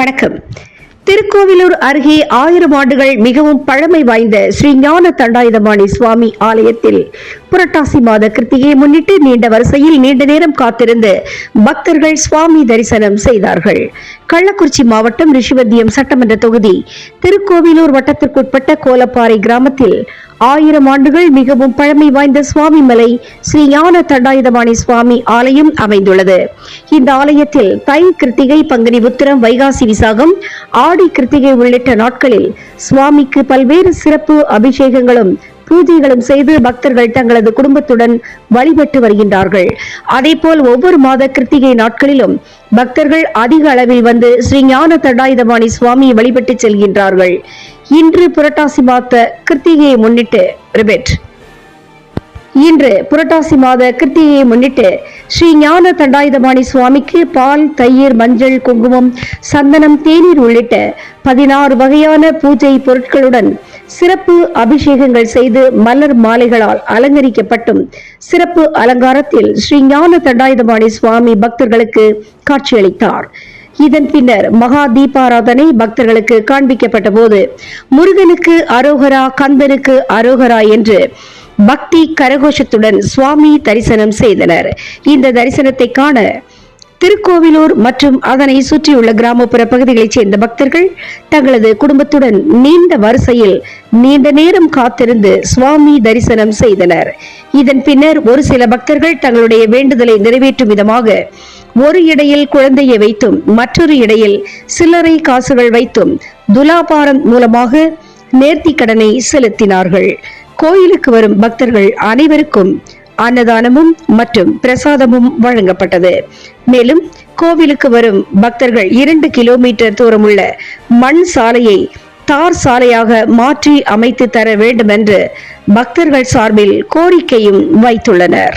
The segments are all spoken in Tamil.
வணக்கம். திருக்கோவிலூர் அருகே ஆயிரம் ஆண்டுகள் மிகவும் பழமை வாய்ந்த ஸ்ரீ ஞான தண்டாயுதபாணி சுவாமி ஆலயத்தில் புரட்டாசி மாத கிருத்திகையை முன்னிட்டு நீண்ட வரிசையில் நீண்ட நேரம் காத்திருந்து பக்தர்கள் சுவாமி தரிசனம் செய்தார்கள். கள்ளக்குறிச்சி மாவட்டம் ரிஷிவத்தியம் சட்டமன்ற தொகுதி திருக்கோவிலூர் வட்டத்திற்குட்பட்ட கோலப்பாறை கிராமத்தில் ஆயிரம் ஆண்டுகள் மிகவும் பழமை வாய்ந்த சுவாமி மலை ஸ்ரீ ஞான தண்டாயுதபாணி சுவாமி ஆலயம் அமைந்துள்ளது. இந்த ஆலயத்தில் தை கிருத்திகை பங்குனி உத்திரம் வைகாசி விசாகம் ஆடி கிருத்திகை உள்ளிட்ட நாட்களில் சுவாமிக்கு பல்வேறு சிறப்பு அபிஷேகங்களும் பூஜைகளும் செய்து பக்தர்கள் தங்களது குடும்பத்துடன் வழிபட்டு வருகின்றார்கள். அதேபோல் ஒவ்வொரு மாத கிருத்திகை நாட்களிலும் பக்தர்கள் அதிக அளவில் வந்து ஸ்ரீ ஞான தண்டாயுதபாணி சுவாமியை வழிபட்டு செல்கின்றார்கள். இன்று புரட்டாசி மாத கிருத்திகையை முன்னிட்டு ரிபெட். இன்று புரட்டாசி மாத கிருத்திகையை முன்னிட்டு ஸ்ரீ ஞான தண்டாயுதபாணி சுவாமிக்கு பால் தயிர் மஞ்சள் குங்குமம் சந்தனம் தேநீர் உள்ளிட்ட பதினாறு வகையான பூஜை பொருட்களுடன் சிறப்பு அபிஷேகங்கள் செய்து மலர் மாலைகளால் அலங்கரிக்கப்பட்டும். சிறப்பு அலங்காரத்தில் ஸ்ரீ ஞான தண்டாயுதபாணி சுவாமி பக்தர்களுக்கு காட்சியளித்தார். இதன் பின்னர் மகா தீபாராதனை பக்தர்களுக்கு காண்பிக்கப்பட்ட போது முருகனுக்கு அரோகரா கந்தனுக்கு அரோகரா என்று பக்தி கரகோஷத்துடன் சுவாமி தரிசனம் செய்தனர். இந்த தரிசனத்தை காண திருக்கோவிலூர் மற்றும் அதனை சுற்றியுள்ள கிராமப்புற பகுதிகளைச் சேர்ந்த பக்தர்கள் தங்களது குடும்பத்துடன் நீண்ட வரிசையில் நீண்ட நேரம் காத்திருந்து சுவாமி தரிசனம் செய்தனர். இதன் பின்னர் ஒரு சில பக்தர்கள் தங்களுடைய வேண்டுதலை நிறைவேற்றும் விதமாக ஒரு இடையில் குழந்தையை வைத்தும் மற்றொரு இடையில் சில்லறை காசுகள் வைத்தும் துலாபாரம் மூலமாக நேர்த்தி கடனை செலுத்தினார்கள். கோயிலுக்கு வரும் பக்தர்கள் அனைவருக்கும் அன்னதானமும் மற்றும் பிரசாதமும் வழங்கப்பட்டது. மேலும் கோவிலுக்கு வரும் பக்தர்கள் இரண்டு கிலோமீட்டர் தூரமுள்ள மண் சாலையை தார் சாலையாக மாற்றி அமைத்து தர வேண்டும் என்று பக்தர்கள் சார்பில் கோரிக்கையும் வைத்துள்ளனர்.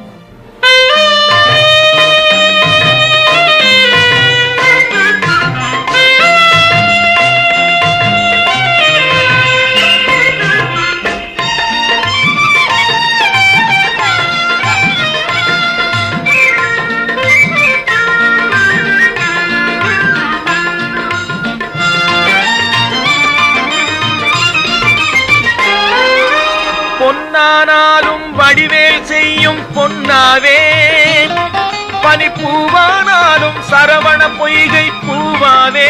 பொன்னானாலும் வடிவேல் செய்யும் பொன்னாவே. பனிப்பூவானாலும் சரவண பொய்கை பூவாவே.